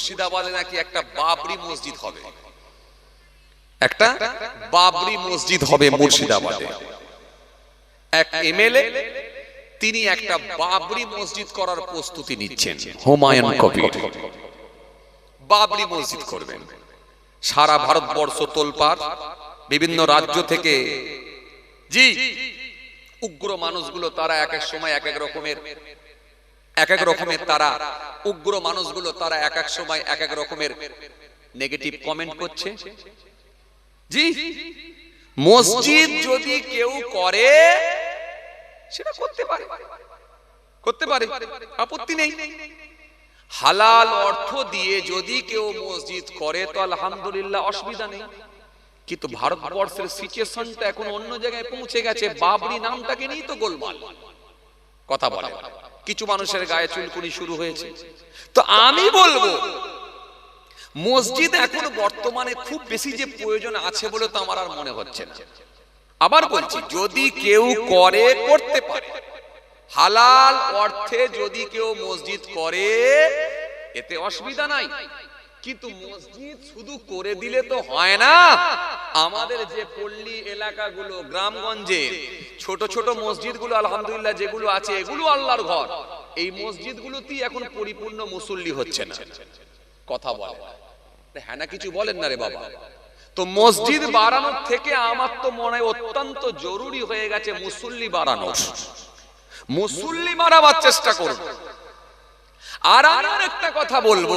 মুর্শিদাবাদে নাকি একটা বাবরি মসজিদ হবে? একটা বাবরি মসজিদ হবে মুর্শিদাবাদে। এক এমএলএ, তিনি একটা বাবরি মসজিদ করার প্রস্তুতি নিচ্ছেন, হুমায়ুন কবির। বাবরি মসজিদ করবেন। সারা ভারতবর্ষ তোলপাড়, বিভিন্ন রাজ্য থেকে। জি, উগ্র মানুষগুলো, তারা এক এক সময় এক এক রকমের এক এক রকমের তারা, উগ্র মানুষগুলো তারা এক এক সময় এক এক রকমের নেগেটিভ কমেন্ট করছে। জি, মসজিদ যদি কেউ করে, সেটা করতে পারে। করতে পারে, আপত্তি নেই। হালাল অর্থ দিয়ে যদি কেউ মসজিদ করে, তো আলহামদুলিল্লাহ অসুবিধা নেই। কিন্তু ভারতবর্ষের সিচুয়েশনটা এখন অন্য জায়গায় পৌঁছে গেছে, বাবরি নামটাকে নিয়েই তো গোলমাল। কথা বলে। কিছু মানুষের গায়ে চুলকুনি শুরু হয়েছে। তো আমি বলব মসজিদ এখন বর্তমানে খুব বেশি যে প্রয়োজন আছে বলে তো আমার আর মনে হচ্ছে না। আবার বলছি যদি কেউ করে করতে পারে হালাল অর্থে যদি কেউ মসজিদ করে এতে অসুবিধা নাই। কিন্তু মসজিদ শুধু করে দিলে তো হয় না। আমাদের যে পল্লী এলাকাগুলো গ্রামগঞ্জে ছোট ছোট মসজিদগুলো আলহামদুলিল্লাহ যেগুলো আছে এগুলো আল্লাহর ঘর। এই মসজিদগুলোতেই এখন পরিপূর্ণ মুসল্লি হচ্ছে না। কথা বলে। হ্যাঁ না কিছু বলেন না রে বাবা। তো মসজিদ বাড়ানোর থেকে আমার তো মনে অত্যন্ত জরুরি হয়ে গেছে মুসল্লি বাড়ানো মুসল্লি বাড়াবার চেষ্টা করুন আর আর একটা কথা বলব।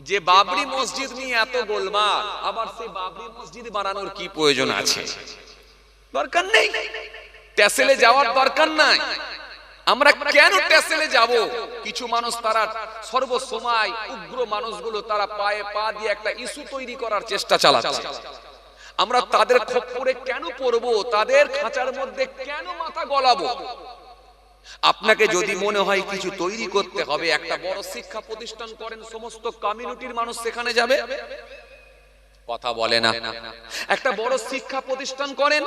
যে বাবরি মসজিদ নিয়ে এত গোলমাল আবার সেই বাবরি মসজিদ বানানোর কি প্রয়োজন আছে? দরকার নেই। ট্যাসেলে যাওয়ার দরকার নাই। আমরা কেন ট্যাসেলে যাব? কিছু মানুষ তারা সর্বসময় উগ্র মানুষগুলো তারা পায়ে পা দিয়ে একটা ইস্যু তৈরি করার চেষ্টা চালাচ্ছে। আমরা তাদের খপ্পরে কেন পড়ব? তাদের খাঁচার মধ্যে কেন মাথা গলাবো? আপনাকে যদি মনে হয় কিছু তৈরি করতে হবে একটা বড় শিক্ষা প্রতিষ্ঠান করেন সমস্ত কমিউনিটির মানুষ সেখানে যাবে। কথা বলে না। একটা বড় শিক্ষা প্রতিষ্ঠান করেন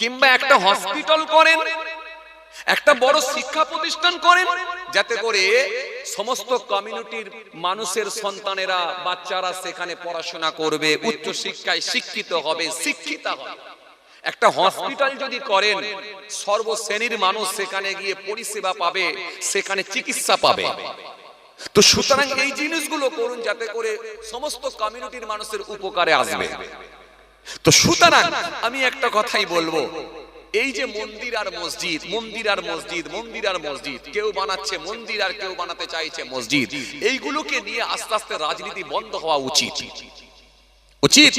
কিংবা একটা হসপিটাল করেন। একটা বড় শিক্ষা প্রতিষ্ঠান করেন যাতে করে সমস্ত কমিউনিটির মানুষের সন্তানেরা বাচ্চারা সেখানে পড়াশোনা করবে উচ্চ শিক্ষায় শিক্ষিত হবে শিক্ষিতা হবে। একটা হসপিটাল যদি করেন সর্বশ্রেণীর মানুষ সেখানে গিয়ে পরিষেবা পাবে সেখানে চিকিৎসা পাবে। তো সুতরাং এই জিনিসগুলো করুন যাতে করে সমস্ত কমিউনিটির মানুষের উপকারে আসবে। তো সুতরাং আমি একটা কথাই বলব। এই যে মন্দির আর মসজিদ মন্দির আর মসজিদ মন্দির আর মসজিদ কেউ বানাচ্ছে মন্দির আর কেউ বানাতে চাইছে মসজিদ। এইগুলোকে নিয়ে আস্তে আস্তে রাজনীতি বন্ধ হওয়া উচিত? উচিত।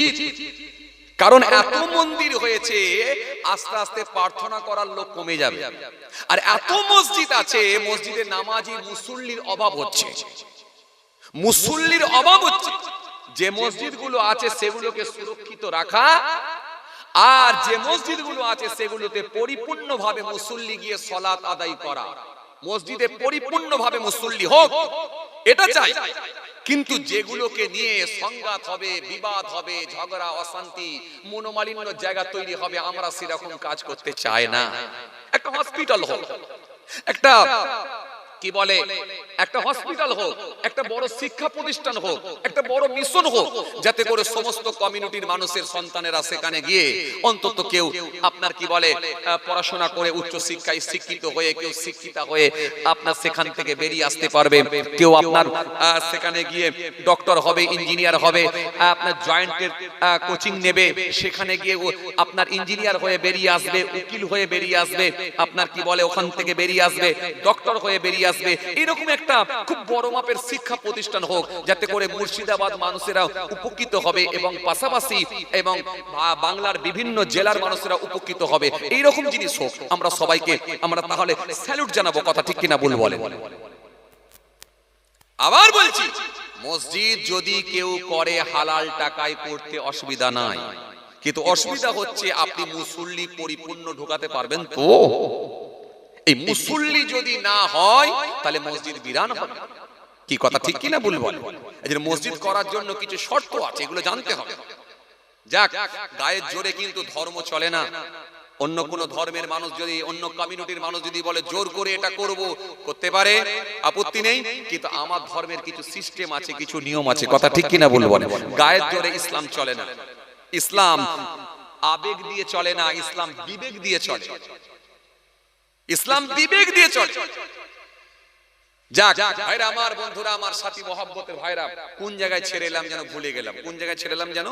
কারণ এত মন্দির হয়েছে আস্তে আস্তে প্রার্থনা করার লোক কমে যাবে। আর এত মসজিদ আছে মসজিদে নামাজি মুসল্লির অভাব হচ্ছে। মুসল্লির অভাব হচ্ছে। যে মসজিদগুলো আছে সেগুলোকে সুরক্ষিত রাখা। আর যে মসজিদগুলো আছে সেগুলোতে পরিপূর্ণভাবে মুসল্লি গিয়ে সলাৎ আদায় করা। মসজিদে পরিপূর্ণভাবে মুসল্লি হোক এটা চাই। কিন্তু যেগুলোকে নিয়ে সংঘাত হবে বিবাদ হবে ঝগড়া অশান্তি মনোমালিন্য জায়গা তৈরি হবে আমরা সেরকম কাজ করতে চাই না। একটা হসপিটাল হোক একটা কি বলে? একটা হসপিটাল হোক, একটা বড় শিক্ষা প্রতিষ্ঠান হোক, একটা বড় মিশন হোক, যাতে করে সমস্ত কমিউনিটির মানুষের সন্তানেরা সেখানে গিয়ে অন্তত কেউ আপনার কি বলে পড়াশোনা করে উচ্চ শিক্ষায় শিক্ষিত হয়ে, কেউ শিক্ষিতা হয়ে আপনার সেখান থেকে বেরিয়ে আসতে পারবে। কেউ আপনার সেখানে গিয়ে ডক্টর হবে ইঞ্জিনিয়ার হবে আপনার জয়েন্টের কোচিং নেবে, সেখানে গিয়ে আপনার ইঞ্জিনিয়ার হয়ে বেরিয়ে আসবে, উকিল হয়ে বেরিয়ে আসবে, আপনার কি বলে, ওখান থেকে বেরিয়ে আসবে ডক্টর হয়ে বেরিয়ে আসবে। এরকম একটা খুব বড় মাপের শিক্ষা প্রতিষ্ঠান হোক, যাতে করে মুর্শিদাবাদ মানুষেরা উপকৃত হবে এবং পাশাপাশি এবং বাংলার বিভিন্ন জেলার মানুষেরা উপকৃত হবে। এইরকম জিনিস হোক, আমরা সবাইকে, আমরা তাহলে স্যালুট জানাব কথা ঠিক কিনা ভুল বলে আবার বলছি, মসজিদ যদি কেউ করে হালাল টাকায় করতে অসুবিধা নাই। কিন্তু অসুবিধা হচ্ছে আপনি মুসল্লি পরিপূর্ণ ঢোকাতে পারবেন তো? এই মুসল্লি যদি না হয়, তাহলে মসজিদ বিরান হবে। কি কথা ঠিক কিনা ভুল এই যে মসজিদ করার জন্য কিছু শর্ত আছে, এগুলো জানতে হবে। যাক, গায়ের জোরে কিন্তু ধর্ম চলে না। অন্য কোন ধর্মের মানুষ যদি, অন্য কমিউনিটির মানুষ যদি বলে, জোর করে এটা করব করতে পারে, আপত্তি নেই। কিন্তু আমার ধর্মের কিছু সিস্টেম আছে, কিছু নিয়ম আছে, কথা ঠিক কিনা বলব গায়ের জোরে ইসলাম চলে না। ইসলাম আবেগ দিয়ে চলে না, ইসলাম বিবেক দিয়ে চলে। ইসলাম বিবেক দিয়ে চলে। যাক ভাইরা আমার বন্ধুরা আমার সাথী মহাব্বতের ভাইরা কোন জায়গায় ছেড়ে এলাম যেন ভুলে গেলাম? কোন জায়গায় ছেড়ে এলাম যেন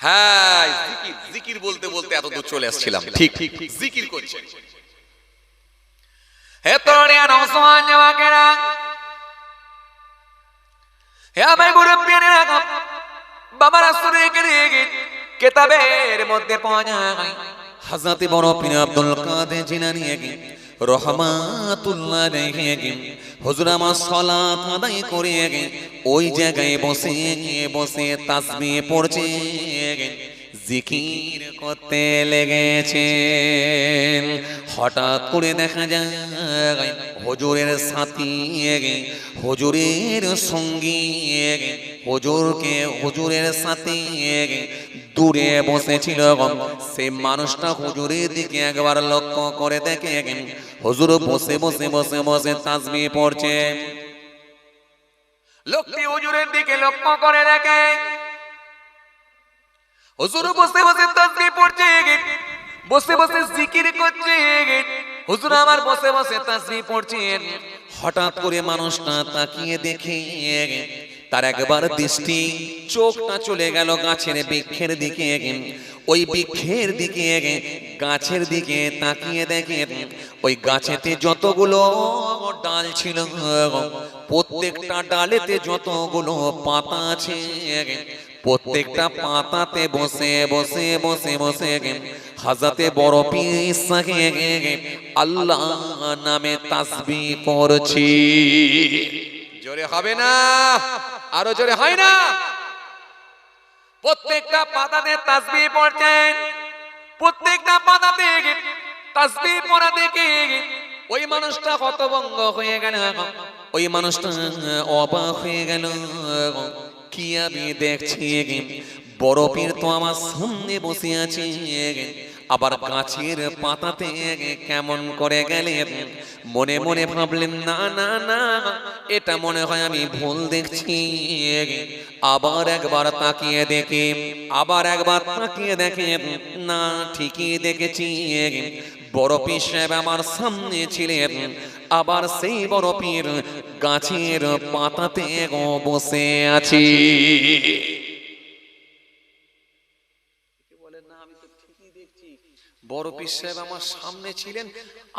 হ্যাঁ জিকির জিকির বলতে বলতে এত দূর চলে আসছিলাম। ঠিক ঠিক জিকির করছে। হে তোরিয়া নওজওয়ান জওয়াকেরা হে আমার মুরব্বিয়ানেরা বাবা রাসূলের কে কিতাবের মধ্যে পাওয়া যায় হযরত বড় পীর আব্দুল কাদের জিলানী এগে রহমাতুল্লাহ আলাইহি হুজুর আমার সালাত আদায় করে এগে ওই জায়গায় বসে বসে তাসবিহ পড়ছে জিকির করতে লেগেছেন। হঠাৎ করে দেখা যায় হুজুরের সাথী হজুরের সঙ্গী হুজুরকে হুজুরের সাথে দূরে বসেছিল সে মানুষটা হুজুরের দিকে একবার লক্ষ্য করে দেখে হুজুর বসে বসে বসে বসে তাসবিহ পড়ছে। লোকটি হুজুরের দিকে লক্ষ্য করে দেখে। হুজুর বসে বসে তাসবিহ পড়ছে বসে বসে জিকির করছে হুজুর আমার বসে বসে তাসবিহ পড়ছেন হঠাৎ করে মানুষটা তাকিয়ে দেখে তার একবার দৃষ্টি, চোখটা চলে গেল গাছের বৃক্ষের দিকে। ওই বৃক্ষের দিকে, গাছের দিকে তাকিয়ে দেখে ওই গাছেতে যতগুলো ডাল ছিল, প্রত্যেকটা ডালেতে যতগুলো পাতা আছে, প্রত্যেকটা পাতাতে বসে বসে বসে বসে হাজাতে বড় পিসাকে আল্লাহ নামে তাসবি করছি জোরে হবে না? আরও জোরে, হয় না? প্রত্যেকটা পাতাতে তাসবিহ পড়ছেন প্রত্যেকটা পাতাতে তাসবিহ পড়া দেখে ওই মানুষটা হতভঙ্গ হয়ে গেল। ওই মানুষটা অবাক হয়ে গেল। কি আমি দেখছি? বড় পীর তো আমার সামনে বসে আছে। আবার গাছের পাতাতে কেমন করে গেলেন? মনে মনে ভাবলেন, না না না, এটা মনে হয় আমি ভুল দেখছি। আবার একবার তাকিয়ে দেখে, আবার একবার তাকিয়ে দেখে, না, ঠিকই দেখেছি। বড় পীর সাহেব আমার সামনে ছিলেন, আবার সেই বড় পীর গাছের পাতাতে বসে আছি। বড় পীর সাহেব আমার সামনে ছিলেন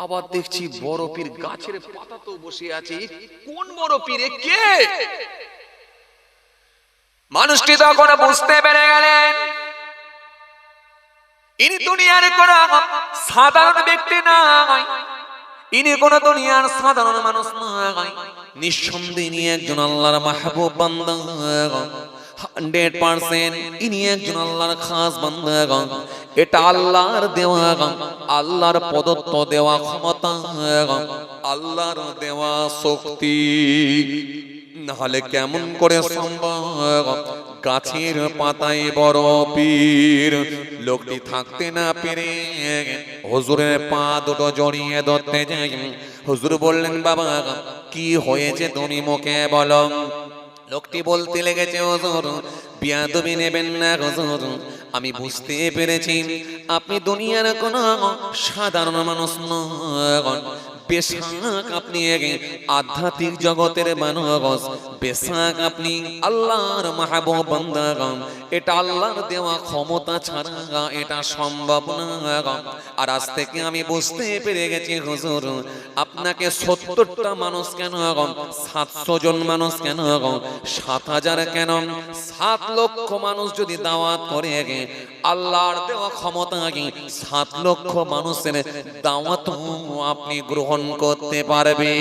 আবার দেখছি বড় পীর গাছের পাতাতেও বসে আছে। কোন বড় পীরে কে? মানুষটি তখন বুঝতে পেরে গেলেন ইনি দুনিয়ার কোন সাধারণ ব্যক্তি নয়। ইনি কোন দুনিয়ার সাধারণ মানুষ নয়। নিঃসন্দেহে নিয়ে একজন আল্লাহর মাহবুব বান্দা। হান্ড্রেড পার্সেন্ট ইনি একজন আল্লাহর খাস বান্দা এটা আল্লাহর দেওয়া আল্লাহর প্রদত্ত দেওয়া ক্ষমতা আল্লাহর দেওয়া শক্তি। নাহলে কেমন করে সম্ভব? গাছের পাতায় বড় পীর, লোকটি থাকতে না পেরে হজুরের পা দুটো জড়িয়ে ধরতে যাই হজুর বললেন, বাবা, কি হয়েছে তুমি মুখে বলো? লোকটি বলতে লেগেছে, হুজুর, বিয়াদবি নেবেন না হজুর। আমি বুঝতে পেরেছি, আপনি দুনিয়ার কোন সাধারণ মানুষ নন। বেশাক আপনি আধ্যাত্মিক জগতের মানুষ, বেশাক আপনি আল্লাহর মাহবুব বান্দাগণ। এটা আল্লাহর দেওয়া ক্ষমতা ছাড়া এটা সম্ভব না। আর আজ থেকে আমি বুঝতে পেরে গেছি, হুজুর, আপনাকে সত্তরটা মানুষ কেন সাতশো জন মানুষ কেন সাত হাজার কেন? সাত লক্ষ মানুষ যদি দাওয়াত করে আল্লাহর দেওয়া ক্ষমতা সাত লক্ষ মানুষের দাওয়াত আপনি গ্রহণ করতে পারবে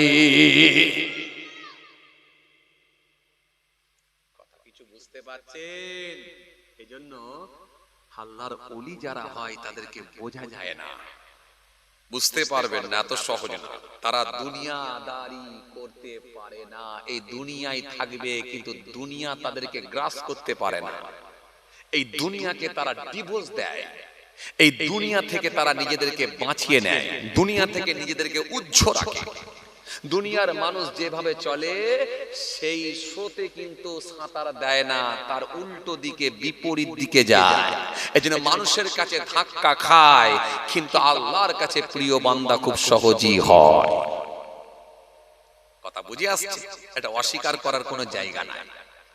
তাদেরকে বোঝা যায় না। বুঝতে পারবেন না, এত তারা করতে পারে না। এই দুনিয়ায় থাকবে, কিন্তু দুনিয়া তাদেরকে গ্রাস করতে পারে না। এই দুনিয়াকে তারা ডিভোর্স দেয়। এই দুনিয়া থেকে তারা নিজেদেরকে বাঁচিয়ে নেয়। দুনিয়া থেকে নিজেদেরকে উজ্জ্ব রাখে। দুনিয়ার মানুষ যেভাবে চলে, সেই স্রোতে কিন্তু সাঁতার দেয় না, তার উল্টো দিকে বিপরীত দিকে যায়। এই জন্য মানুষের কাছে ধাক্কা খায়, কিন্তু আল্লাহর কাছে প্রিয় বান্দা খুব সহজই হয়। কথা বুঝে আসছে? এটা অস্বীকার করার কোনো জায়গা নাই।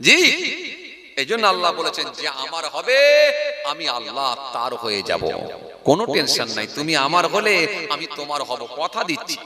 জি? এই জন্য আল্লাহ বলেছেন যে আমার হবে আমি আল্লাহ তার হয়ে যাব। কোনো টেনশন নাই। তুমি আমার হলে আমি তোমার হব কথা দিচ্ছি।